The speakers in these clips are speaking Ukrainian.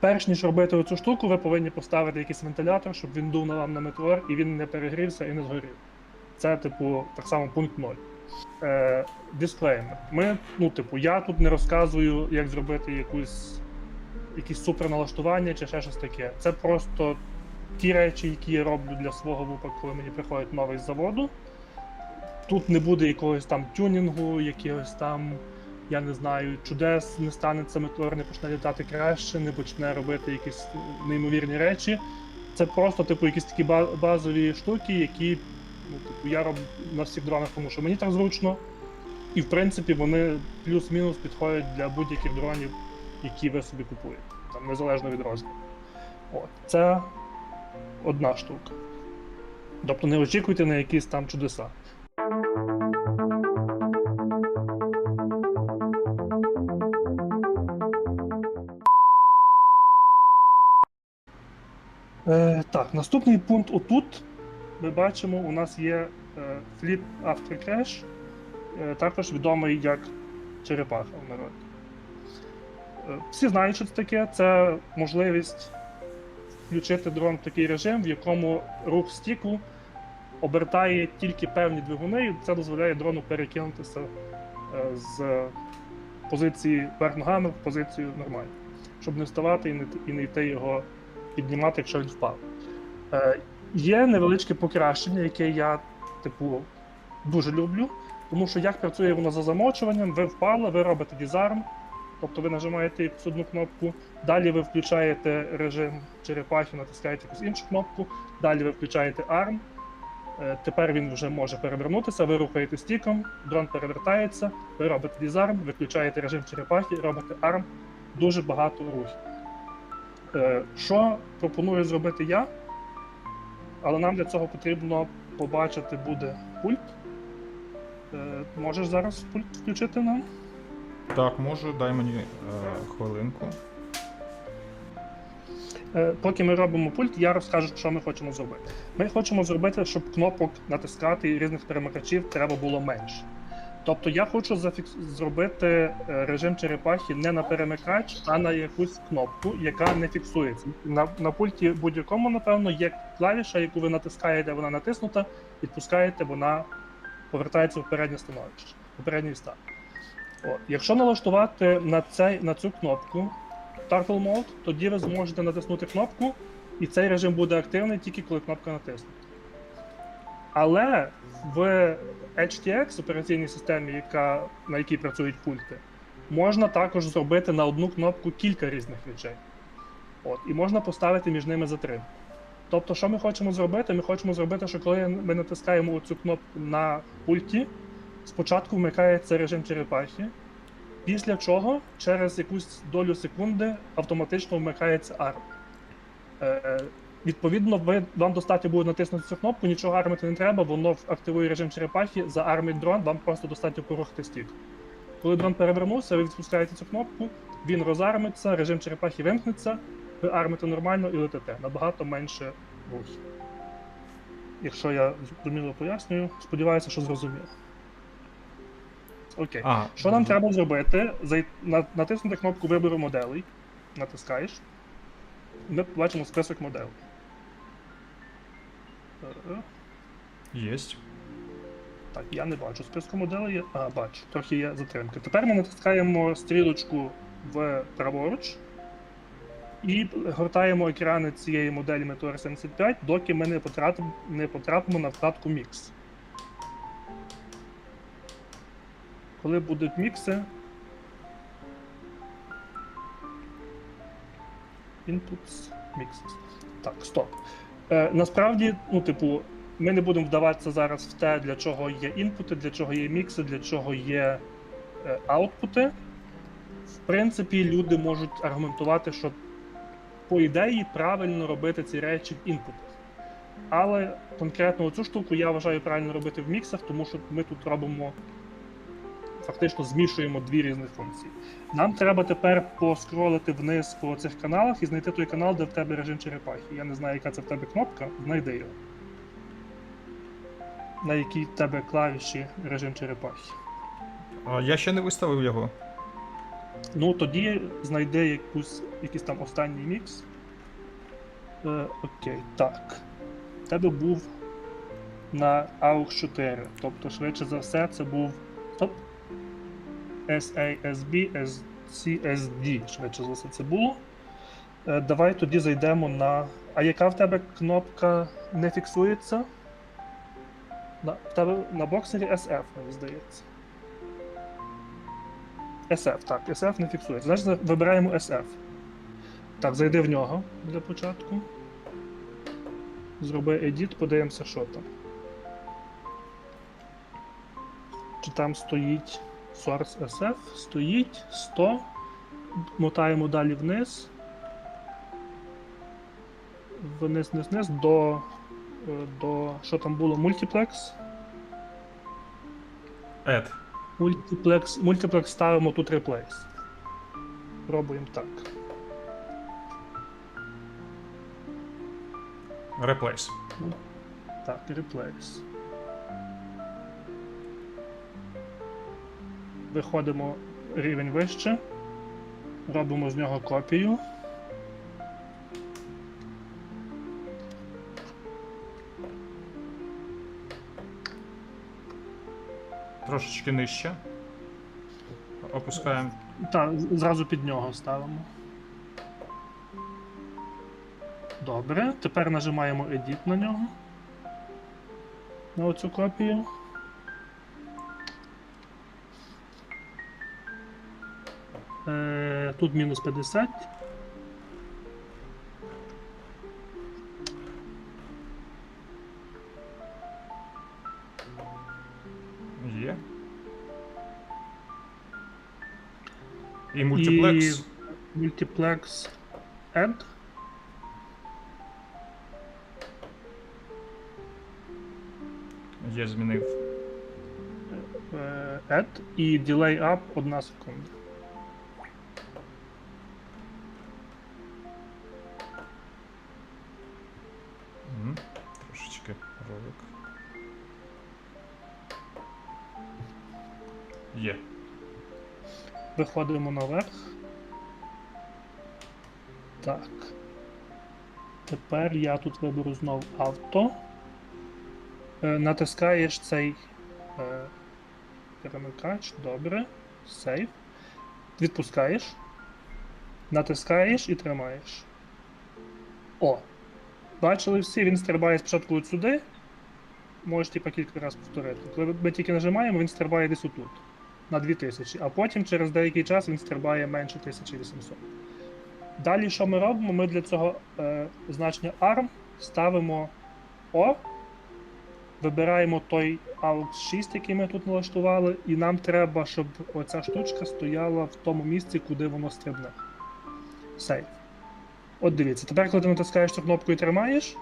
Перш ніж робити оцю штуку, ви повинні поставити якийсь вентилятор, щоб він дув на вам на метеор і він не перегрівся і не згорів. Це, типу, так само пункт 0. Е, дисклеймер. Ми, ну, типу, я тут не розказую, як зробити якусь, якісь суперналаштування чи ще щось таке. Це просто ті речі, які я роблю для свого випадку, коли мені приходить новий з заводу. Тут не буде якогось там тюнінгу, якогось там, я не знаю, чудес, не станеться метеор, не почне літати краще, не почне робити якісь неймовірні речі. Це просто, типу, якісь такі базові штуки, які ну, типу, я роблю на всіх дронах, тому що мені так зручно. І в принципі вони плюс-мінус підходять для будь-яких дронів, які ви собі купуєте, там, незалежно від розміру. От, це одна штука. Тобто не очікуйте на якісь там чудеса. Так, наступний пункт отут. Ми бачимо, у нас є е, Flip After Crash, е, також відомий як черепаха в народі. Е, всі знають, що це таке. Це можливість включити дрон в такий режим, в якому рух стіку обертає тільки певні двигуни, і це дозволяє дрону перекинутися з позиції вверх ногами в позицію нормальну, щоб не вставати і не йти його піднімати, якщо він впав. Е, є невеличке покращення, яке я, типу, дуже люблю, тому що як працює воно за замочуванням, ви впали, ви робите дізарм, тобто ви нажимаєте одну кнопку, далі ви включаєте режим черепахи, натискаєте якусь іншу кнопку, далі ви включаєте ARM. Е, Тепер він вже може перевернутися, ви рухаєте стіком, дрон перевертається, ви робите дізарм, виключаєте режим черепахи, робите ARM, дуже багато рухів. Е, Що пропоную зробити я? Але нам для цього потрібно побачити буде пульт. Е, Можеш зараз пульт включити нам? Так, можу, дай мені е, хвилинку. Е, Поки ми робимо пульт, я розкажу, що ми хочемо зробити. Ми хочемо зробити, щоб кнопок натискати і різних перемикачів треба було менше. Тобто я хочу зафікс... зробити е, режим черепахи не на перемикач, а на якусь кнопку, яка не фіксується. На, на пульті будь-якому, напевно, є клавіша, яку ви натискаєте, вона натиснута, відпускаєте, вона повертається в переднє становище, в передній стан. О, якщо налаштувати на, цей, на цю кнопку Turtle Mode, тоді ви зможете натиснути кнопку, і цей режим буде активний тільки коли кнопка натиснута. Але в HTX операційній системі, яка, на якій працюють пульти, можна також зробити на одну кнопку кілька різних речей. От, і можна поставити між ними затримку. Тобто, що ми хочемо зробити? Ми хочемо зробити, що коли ми натискаємо цю кнопку на пульті, спочатку вмикається режим черепахи, після чого через якусь долю секунди автоматично вмикається ARM. Відповідно, ви, вам достатньо буде натиснути цю кнопку, нічого армити не треба, воно активує режим черепахи, заармить дрон, вам просто достатньо порухати стік. Коли дрон перевернувся, ви відпускаєте цю кнопку, він розармиться, режим черепахи вимкнеться, ви армите нормально і летите. Набагато менше рухів. Якщо я зрозуміло пояснюю, сподіваюся, що зрозуміло. Окей. А, Що нам треба зробити? Зай... Натиснути кнопку вибору моделей. Натискаєш. Ми бачимо список моделей. Е, Єсть. Так, я не бачу списку моделей. А, бачу, трохи є затримки. Тепер ми натискаємо стрілочку в праворуч і гортаємо екрани цієї моделі Meteor 75, доки ми не потрапимо, не потрапимо на вкладку Mix. Коли будуть мікси. Inputs, mixes. Так, стоп. Е, насправді, ну, типу, ми не будемо вдаватися зараз в те, для чого є інпути, для чого є мікси, для чого є е, аутпути. В принципі, люди можуть аргументувати, що по ідеї правильно робити ці речі в інпутах. Але конкретно цю штуку я вважаю правильно робити в міксах, тому що ми тут робимо фактично змішуємо дві різних функції. Нам треба тепер поскролити вниз по цих каналах і знайти той канал, де в тебе режим черепахи. Я не знаю, яка це в тебе кнопка, знайди його. На якій в тебе клавіші режим черепахи. А я ще не виставив його. Ну, тоді знайди якусь, якийсь там останній мікс. Е, окей, так. В тебе був на AUX 4. Тобто, швидше за все, це був. Стоп. SASB, SCSD, швидше за все це було. Е, давай тоді зайдемо на. А яка в тебе кнопка не фіксується? На, в тебе на боксері SF, мені здається. SF, так, SF не фіксується. Значить, вибираємо SF. Так, зайди в нього для початку. Зроби edit, подивимося, що там. Чи там стоїть source SF? Стоїть 100. Мотаємо далі вниз. Вниз, вниз, вниз до. е, до. Що там було? Multiplex. Add. Multiplex, multiplex ставимо тут replace. Пробуємо так. Replace. Так, replace. Виходимо рівень вище. Робимо з нього копію. Трошечки нижче. Опускаємо. Так, зразу під нього ставимо. Добре. Тепер нажимаємо Edit на нього. На оцю копію. Тут мінус 50. Є. І мультиплекс. І Multiplex Add. Є, змінив. е, Add і Delay Up 1 секунда. Трошечки ролик. Є. Виходимо наверх. Так. Тепер я тут виберу знов авто. Е, натискаєш цей е, перемикач. Добре. Сейв. Відпускаєш. Натискаєш і тримаєш. О! Бачили всі, він стрибає спочатку от сюди. Можеш типа кілька разів повторити. Коли ми тільки нажимаємо, він стрибає десь отут на 2000, а потім через деякий час він стрибає менше 1800. Далі, що ми робимо? Ми для цього е, значення ARM ставимо O, вибираємо той AUX 6, який ми тут налаштували, і нам треба, щоб оця штучка стояла в тому місці, куди воно стрибне. Сейв. От дивіться, тепер, коли ти натискаєш цю кнопку і тримаєш,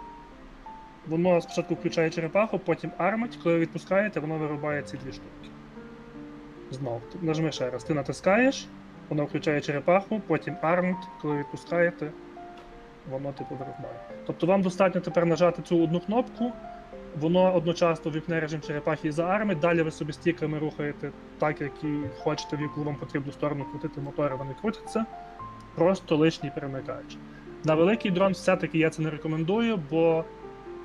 воно спочатку включає черепаху, потім армить, коли відпускаєте, воно вирубає ці дві штуки. Знов. Нажми ще раз. Ти натискаєш, воно включає черепаху, потім армить, коли відпускаєте, воно типу вирубає. Тобто вам достатньо тепер нажати цю одну кнопку, воно одночасно вікне режим черепахи і заармить, далі ви собі стіками рухаєте так, як і хочете, в яку вам потрібну сторону крутити мотори, вони крутяться. Просто лишній перемикач. На великий дрон все-таки я це не рекомендую, бо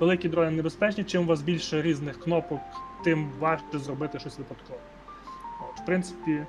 великі дрони небезпечні, чим у вас більше різних кнопок, тим важче зробити щось випадково. От, в принципі,